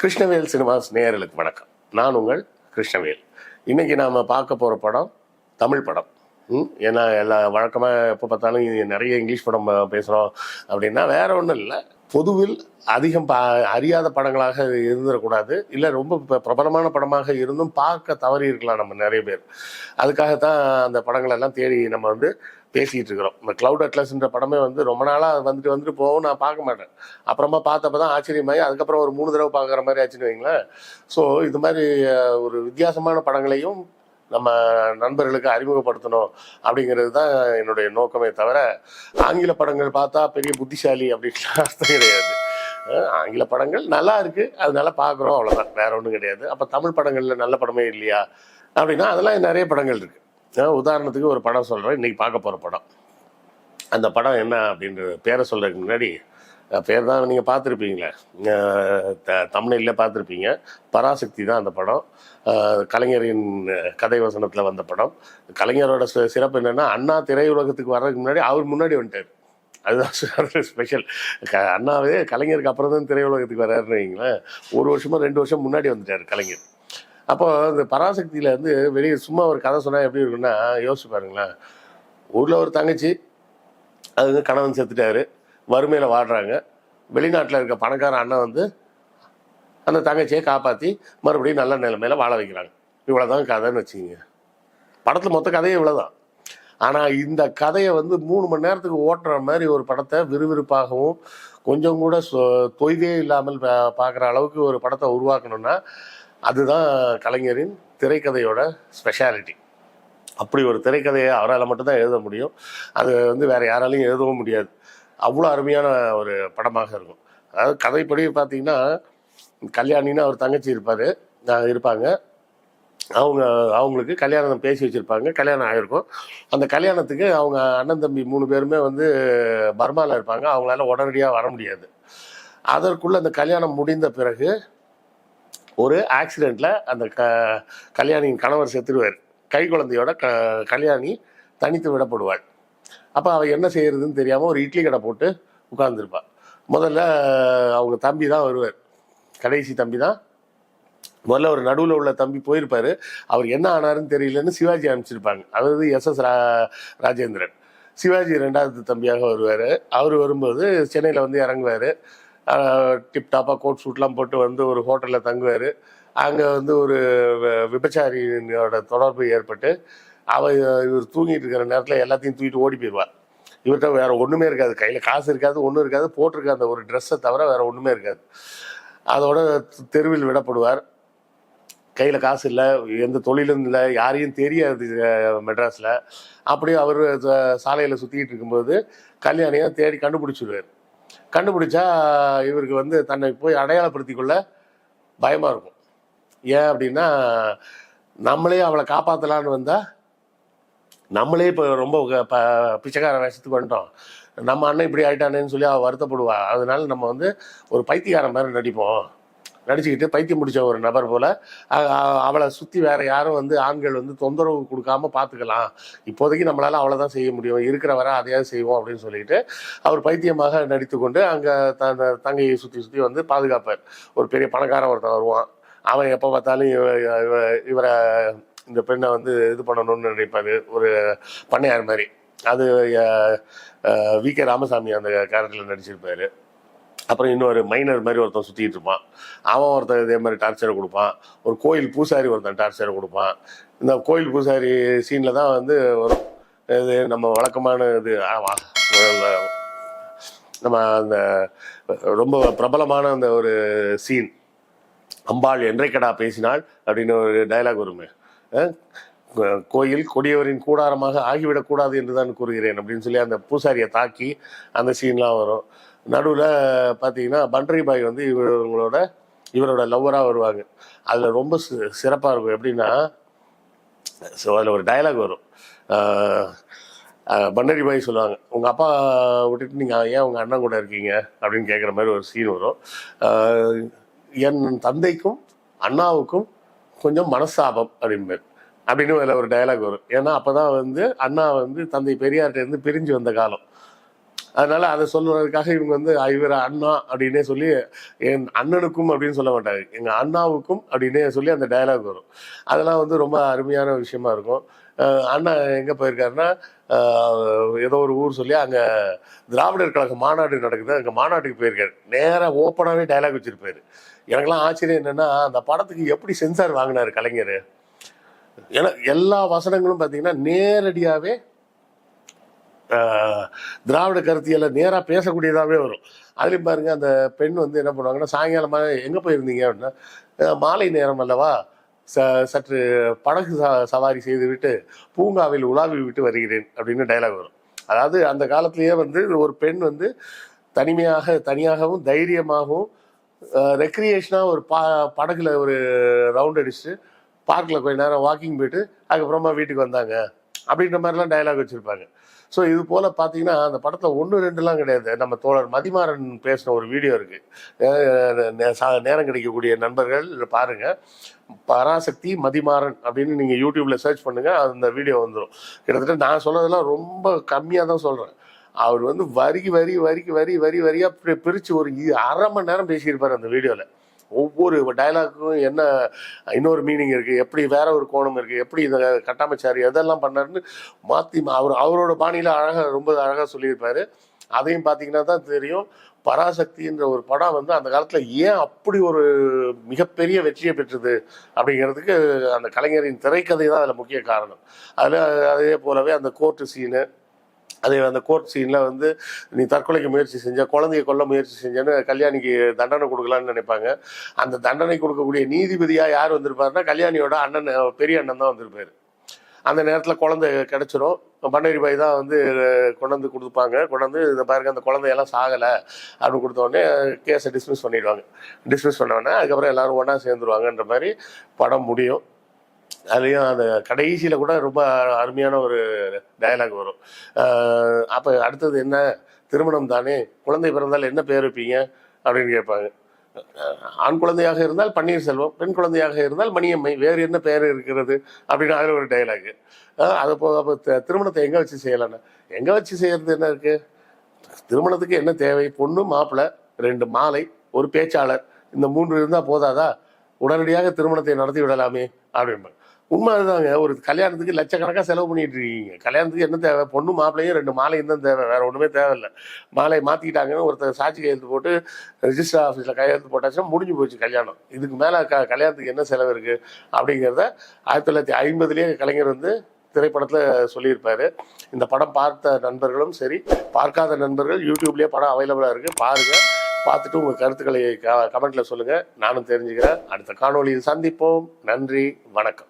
Krishnavel cinemas நேயர்களுக்கு வணக்கம். நான் உங்கள் கிருஷ்ணவேல். இன்னைக்கு நாம் பார்க்க போகிற படம் தமிழ் படம். ம், ஏன்னா எல்லா வழக்கமாக எப்போ பார்த்தாலும் நிறைய இங்கிலீஷ் படம் பேசுகிறோம் அப்படின்னா வேற ஒன்றும் இல்லை. பொதுவில் அதிகம் பா அறியாத படங்களாக இருந்துடக்கூடாது. இல்லை ரொம்ப ப- பிரபலமான படமாக இருந்தும் பார்க்க தவறி இருக்கலாம் நம்ம நிறைய பேர். அதுக்காகத்தான் அந்த படங்கள் எல்லாம் தேடி நம்ம வந்து பேசிகிட்டு இருக்கிறோம் இந்த க்ளவுட் அட்லஸ்ன்ற படமே வந்து ரொம்ப நாளாக வந்துட்டு வந்துட்டு போகும் நான் பார்க்க மாட்டேன். அப்புறமா பார்த்தப்ப தான் ஆச்சரியமாயி அதுக்கப்புறம் ஒரு மூணு தடவை பார்க்குற மாதிரி ஆச்சுன்னு வைங்களேன். ஸோ இது மாதிரி ஒரு வித்தியாசமான படங்களையும் நம்ம நண்பர்களுக்கு அறிமுகப்படுத்தணும் அப்படிங்கிறது தான் என்னுடைய நோக்கமே தவிர ஆங்கில படங்கள் பார்த்தா பெரிய புத்திசாலி அப்படின்னு அர்த்தம் கிடையாது. ஆங்கில படங்கள் நல்லா இருக்கு அதனால பார்க்குறோம் அவ்வளோதான் வேற ஒன்றும் கிடையாது. அப்போ தமிழ் படங்களில் நல்ல படமே இல்லையா? அப்படின்னா அதெல்லாம் நிறைய படங்கள் இருக்கு. உதாரணத்துக்கு ஒரு படம் சொல்கிறேன் இன்னைக்கு பார்க்க போகிற படம். அந்த படம் என்ன அப்படின்ற பேரை சொல்றதுக்கு முன்னாடி பேர் தான் நீங்கள் பார்த்துருப்பீங்களே. த தமிழில் பார்த்துருப்பீங்க. பராசக்தி தான் அந்த படம். கலைஞரின் கதை வசனத்தில் வந்த படம். கலைஞரோட சிறப்பு என்னென்னா அண்ணா திரையுலகத்துக்கு வர்றதுக்கு முன்னாடி அவர் முன்னாடி வந்துட்டார். அதுதான் ஸ்பெஷல் அண்ணாவே கலைஞருக்கு அப்புறம் தான் திரையுலகத்துக்கு வர்றாருன்னு வைங்களேன். ஒரு வருஷமோ ரெண்டு வருஷம் முன்னாடி வந்துட்டார் கலைஞர். அப்போ இந்த பராசக்தியில் வந்து வெளியே சும்மா ஒரு கதை சொன்னால் எப்படி இருக்குன்னா யோசிச்சு பாருங்களேன். ஊரில் ஒரு தங்கச்சி அது வந்து கணவன் செத்துட்டாரு. வறுமையில் வாடுறாங்க வெளிநாட்டில் இருக்க பணக்கார அண்ணன் வந்து அந்த தங்கச்சியை காப்பாற்றி மறுபடியும் நல்ல நிலைமையில் வாழ வைக்கிறாங்க. இவ்வளோதான் கதைன்னு வச்சுக்கிங்க. படத்தில் மொத்த கதையே இவ்வளோதான் ஆனால் இந்த கதையை வந்து மூணு மணி நேரத்துக்கு ஓட்டுற மாதிரி ஒரு படத்தை விறுவிறுப்பாகவும் கொஞ்சம் கூட சொ- தொய்வே இல்லாமல் பா- பார்க்குற அளவுக்கு ஒரு படத்தை உருவாக்கணும்னா அதுதான் கலைஞரின் திரைக்கதையோட ஸ்பெஷாலிட்டி அப்படி ஒரு திரைக்கதையை அவரால் மட்டும்தான் எழுத முடியும். அது வந்து வேறு யாராலையும் எழுதவும் முடியாது. அவ்வளோ அருமையான ஒரு படமாக இருக்கும். அதாவது கதைப்படி பார்த்தீங்கன்னா கல்யாணின்னு அவர் தங்கச்சி இருப்பார். இருப்பாங்க. அவங்க அவங்களுக்கு கல்யாணம் பேசி வச்சுருப்பாங்க. கல்யாணம் ஆகிருக்கும் அந்த கல்யாணத்துக்கு அவங்க அண்ணன் தம்பி மூணு பேருமே வந்து பர்மாவில் இருப்பாங்க. அவங்களால உடனடியாக வர முடியாது. அதற்குள்ளே அந்த கல்யாணம் முடிந்த பிறகு ஒரு ஆக்சிடெண்ட்டில் அந்த க கல்யாணியின் கணவர் செத்துருவார் கை குழந்தையோட க கல்யாணி தனித்து விடப்படுவாள். அப்போ அவள் என்ன செய்யறதுன்னு தெரியாமல் ஒரு இட்லி கடை போட்டு உட்காந்துருப்பாள் முதல்ல அவங்க தம்பி தான் வருவார். கடைசி தம்பி தான். முதல்ல ஒரு நடுவில் உள்ள தம்பி போயிருப்பாரு. அவர் என்ன ஆனாருன்னு தெரியலன்னு சிவாஜி அனுப்பிச்சிருப்பாங்க. அதாவது எஸ் எஸ் ரா ராஜேந்திரன். சிவாஜி ரெண்டாவது தம்பியாக வருவார். அவர் வரும்போது சென்னையில் வந்து இறங்குவார். டிப்டாப்பாக கோட் ஷூட்லாம் போட்டு வந்து ஒரு ஹோட்டலில் தங்குவார். அங்கே வந்து ஒரு விபச்சாரியோட தொடர்பு ஏற்பட்டு அவ இவர் தூங்கிட்டு இருக்கிற நேரத்தில் எல்லாத்தையும் தூக்கிட்டு ஓடி போயிடுவார் இவர்கிட்ட வேற ஒன்றுமே இருக்காது. கையில் காசு இருக்காது ஒன்றும் இருக்காது போட்டிருக்க அந்த ஒரு ட்ரெஸ்ஸை தவிர வேற ஒன்றுமே இருக்காது. அதோட தெருவில் விடப்படுவார். கையில் காசு இல்லை எந்த தொழிலும் இல்லை யாரையும் தெரியாது மெட்ராஸில். அப்படியே அவர் சாலையில் சுற்றிக்கிட்டு இருக்கும்போது கல்யாணியை தேடி கண்டுபிடிச்சிடுவார் கண்டுபிடிச்சா இவருக்கு வந்து தன்னை போய் அடையாளப்படுத்திக் கொள்ள பயமாக இருக்கும். ஏன் அப்படின்னா நம்மளே அவளை காப்பாற்றலான்னு வந்தால் நம்மளே இப்போ ரொம்ப க- ப- பிச்சைக்கார வேஷத்துக்கு வந்துட்டோம். நம்ம அண்ணன் இப்படி ஆயிட்டானேன்னு சொல்லி அவள் வருத்தப்படுவா. அதனால நம்ம வந்து ஒரு பைத்தியக்காரன் மாதிரி நடிப்போம். நடிச்சுக்கிட்டு பைத்தியம் முடிச்ச ஒரு நபர் போல அவளை சுற்றி வேற யாரும் வந்து ஆண்கள் வந்து தொந்தரவு கொடுக்காம பார்த்துக்கலாம் இப்போதைக்கு நம்மளால அவ்வளோதான் செய்ய முடியும். இருக்கிற வர அதையாவது செய்வோம் அப்படின்னு சொல்லிட்டு அவர் பைத்தியமாக நடித்துக்கொண்டு அங்கே தன் தங்கையை சுற்றி சுற்றி வந்து பாதுகாப்பார். ஒரு பெரிய பணக்காரன் ஒருத்தன் வருவான். அவன் எப்போ பார்த்தாலும் இவ- இவ- இவரை இந்த பெண்ணை வந்து இது பண்ணணும்னு நினைப்பாரு. ஒரு பண்ணையார் மாதிரி. அது வி. கே. ராமசாமி அந்த கேரக்டரில் நடிச்சிருப்பாரு. அப்புறம் இன்னொரு மைனர் மாதிரி ஒருத்தன் சுற்றிட்டு இருப்பான். அவன் ஒருத்தன் இதே மாதிரி டார்ச்சரை கொடுப்பான். ஒரு கோயில் பூசாரி ஒருத்தன் டார்ச்சரை கொடுப்பான். இந்த கோயில் பூசாரி சீனில் தான் வந்து வரும் இது நம்ம வழக்கமான இது ஆமா, நம்ம அந்த ரொம்ப பிரபலமான அந்த ஒரு சீன். அம்பாள் என்றைக்கடா பேசினாள்? அப்படின்னு ஒரு டயலாக் வருமே. கோயில் கொடியவரின் கூடாரமாக ஆகிவிடக்கூடாது என்று தான் கூறுகிறேன் அப்படின்னு சொல்லி அந்த பூசாரியை தாக்கி அந்த சீன்லாம் வரும். நடுவில் பார்த்தீங்கன்னா பண்டரி பாய் வந்து இவங்களோட இவரோட லவ்வராக வருவாங்க. அதில் ரொம்ப சிறப்பாக இருக்கும். எப்படின்னா ஸோ அதில் ஒரு டயலாக் வரும். பண்டரி பாய் சொல்லுவாங்க உங்கள் அப்பா விட்டுட்டு நீங்கள் ஏன் உங்கள் அண்ணன் கூட இருக்கீங்க? அப்படின்னு கேட்குற மாதிரி ஒரு சீன் வரும். என் தந்தைக்கும் அண்ணாவுக்கும் கொஞ்சம் மனஸ்தாபம் அப்படின்பார் அப்படின்னு அதில் ஒரு டயலாக் வரும். ஏன்னா அப்பதான் வந்து அண்ணா வந்து தந்தை பெரியார்கிட்டேருந்து பிரிஞ்சு வந்த காலம். அதனால அதை சொல்வதற்காக இவங்க வந்து இவர் அண்ணா அப்படின்னே சொல்லி என் அண்ணனுக்கும் அப்படின்னு சொல்ல மாட்டாங்க எங்கள் அண்ணாவுக்கும் அப்படின்னே சொல்லி அந்த டயலாக் வரும். அதெல்லாம் வந்து ரொம்ப அருமையான விஷயமா இருக்கும். அண்ணா எங்கே போயிருக்காருன்னா ஏதோ ஒரு ஊர் சொல்லி அங்கே திராவிடர் கழக மாநாடு நடக்குது. அங்கே மாநாட்டுக்கு போயிருக்காரு. நேராக ஓப்பனாகவே டயலாக் வச்சிருப்பாரு. எனக்கெல்லாம் ஆச்சரியம் என்னென்னா அந்த படத்துக்கு எப்படி சென்சார் வாங்கினார் கலைஞர்? ஏன்னா எல்லா வசனங்களும் பார்த்தீங்கன்னா நேரடியாகவே திராவிட கருத்தியலை நேராக பேசக்கூடியதாகவே வரும். அதுலேயும் பாருங்கள் அந்த பெண் வந்து என்ன பண்ணுவாங்கன்னா சாயங்காலமாக எங்கே போயிருந்தீங்க? அப்படின்னா மாலை நேரம் அல்லவா? ச சற்று படகு ச சவாரி செய்துவிட்டு பூங்காவில் உலாவி விட்டு வருகிறேன் அப்படின்னு டைலாக் வரும். அதாவது அந்த காலத்திலேயே வந்து ஒரு பெண் வந்து தனிமையாக தனியாகவும் தைரியமாகவும் ரெக்ரியேஷனாக ஒரு பா படகுல ஒரு ரவுண்ட் அடிச்சுட்டு பார்க்கில் கொஞ்ச நேரம் வாக்கிங் போயிட்டு அதுக்கப்புறமா வீட்டுக்கு வந்தாங்க. அப்படின்ற மாதிரிலாம் டயலாக் வச்சுருப்பாங்க. ஸோ இது போல் பார்த்தீங்கன்னா அந்த படத்தில் ஒன்று ரெண்டுலாம் கிடையாது. நம்ம தோழர் மதிமாறன் பேசின ஒரு வீடியோ இருக்குது நேரம் கிடைக்கக்கூடிய நண்பர்கள் பாருங்கள் பராசக்தி மதிமாறன் அப்படின்னு நீங்கள் யூடியூப்பில் சர்ச் பண்ணுங்கள் அந்த வீடியோ வந்துடும் கிட்டத்தட்ட நான் சொன்னதெல்லாம் ரொம்ப கம்மியாக தான் சொல்கிறேன் அவர் வந்து வரி வரி வரிக்கு வரி வரி வரியாக பிரித்து ஒரு அரை மணி நேரம் பேசியிருப்பார் அந்த வீடியோவில் ஒவ்வொரு டைலாக்கும் என்ன இன்னொரு மீனிங் இருக்குது எப்படி வேற ஒரு கோணம் இருக்குது எப்படி இதை கட்டாமச்சாரி எதெல்லாம் பண்ணாருன்னு மாற்றி அவர் அவரோட பாணியில் அழகாக ரொம்ப அழகாக சொல்லியிருப்பாரு. அதையும் பார்த்தீங்கன்னா தான் தெரியும். பராசக்தின்ற ஒரு படம் வந்து அந்த காலத்தில் ஏன் அப்படி ஒரு மிகப்பெரிய வெற்றியை பெற்றது அப்படிங்கிறதுக்கு அந்த கலைஞரின் திரைக்கதை தான் அதில் முக்கிய காரணம். அதில் அதே போலவே அந்த கோர்ட்டு சீனு அதே அந்த கோர்ட் சீனில் வந்து நீ தற்கொலைக்கு முயற்சி செஞ்ச குழந்தைய கொல்ல முயற்சி செஞ்சேன்னு கல்யாணிக்கு தண்டனை கொடுக்கலான்னு நினைப்பாங்க. அந்த தண்டனை கொடுக்கக்கூடிய நீதிபதியாக யார் வந்திருப்பாருன்னா கல்யாணியோட அண்ணன் பெரிய அண்ணன் தான் வந்திருப்பாரு. அந்த நேரத்தில் குழந்தை கிடச்சிரும். பண்ணேரி பாய் தான் வந்து கொண்டு வந்து கொடுப்பாங்க. கொண்டு வந்து இந்த பாருங்க அந்த குழந்தையெல்லாம் சாகலை அப்படின்னு கொடுத்தோடனே கேஸை டிஸ்மிஸ் பண்ணிடுவாங்க. டிஸ்மிஸ் பண்ண உடனே அதுக்கப்புறம் எல்லாரும் ஒன்றா சேர்ந்துருவாங்கன்ற மாதிரி படம் முடியும். அதுலேயும் அந்த கடைசியில் கூட ரொம்ப அருமையான ஒரு டயலாக் வரும். அப்போ அடுத்தது என்ன? திருமணம் தானே? குழந்தை பிறந்தால் என்ன பேர் வைப்பீங்க? அப்படின்னு கேட்பாங்க. ஆண் குழந்தையாக இருந்தால் பன்னீர்செல்வம் பெண் குழந்தையாக இருந்தால் மணியம்மை. வேறு என்ன பெயர் இருக்கிறது? அப்படின்னு அதில் ஒரு டைலாகு அது போக அப்போ திருமணத்தை எங்கே வச்சு செய்யலான்னு எங்கே வச்சு செய்யறது என்ன இருக்கு? திருமணத்துக்கு என்ன தேவை? பொண்ணு மாப்பிள்ளை ரெண்டு மாலை ஒரு பேச்சாளர். இந்த மூன்று இருந்தால் போதாதா? உடனடியாக திருமணத்தை நடத்தி விடலாமே அப்படிம்பாங்க. உண்மை அதுதாங்க ஒரு கல்யாணத்துக்கு லட்சக்கணக்காக செலவு பண்ணிட்டு இருக்கீங்க. கல்யாணத்துக்கு என்ன தேவை? பொண்ணு மாப்பிள்ளையும் ரெண்டு மாலையும் தான் தேவை. வேற ஒன்றுமே தேவையில்லை. மாலையை மாற்றிக்கிட்டாங்கன்னு ஒருத்தர் சாட்சி கையெழுத்து போட்டு ரிஜிஸ்டர் ஆஃபீஸில் கையெழுத்து போட்டாச்சுன்னா முடிஞ்சு போச்சு கல்யாணம். இதுக்கு மேலே க கல்யாணத்துக்கு என்ன செலவு இருக்குது அப்படிங்கிறத ஆயிரத்தி தொள்ளாயிரத்தி ஐம்பதுலேயே கலைஞர் வந்து திரைப்படத்தில் சொல்லியிருப்பாரு. இந்த படம் பார்த்த நண்பர்களும் சரி பார்க்காத நண்பர்கள் யூடியூப்லேயே படம் அவைலபிளாக இருக்குது பாருங்கள் பார்த்துட்டு உங்கள் கருத்துக்களை க கமெண்ட்டில் சொல்லுங்கள் நானும் தெரிஞ்சுக்கிறேன். அடுத்த காணொலியில் சந்திப்போம். நன்றி. வணக்கம்.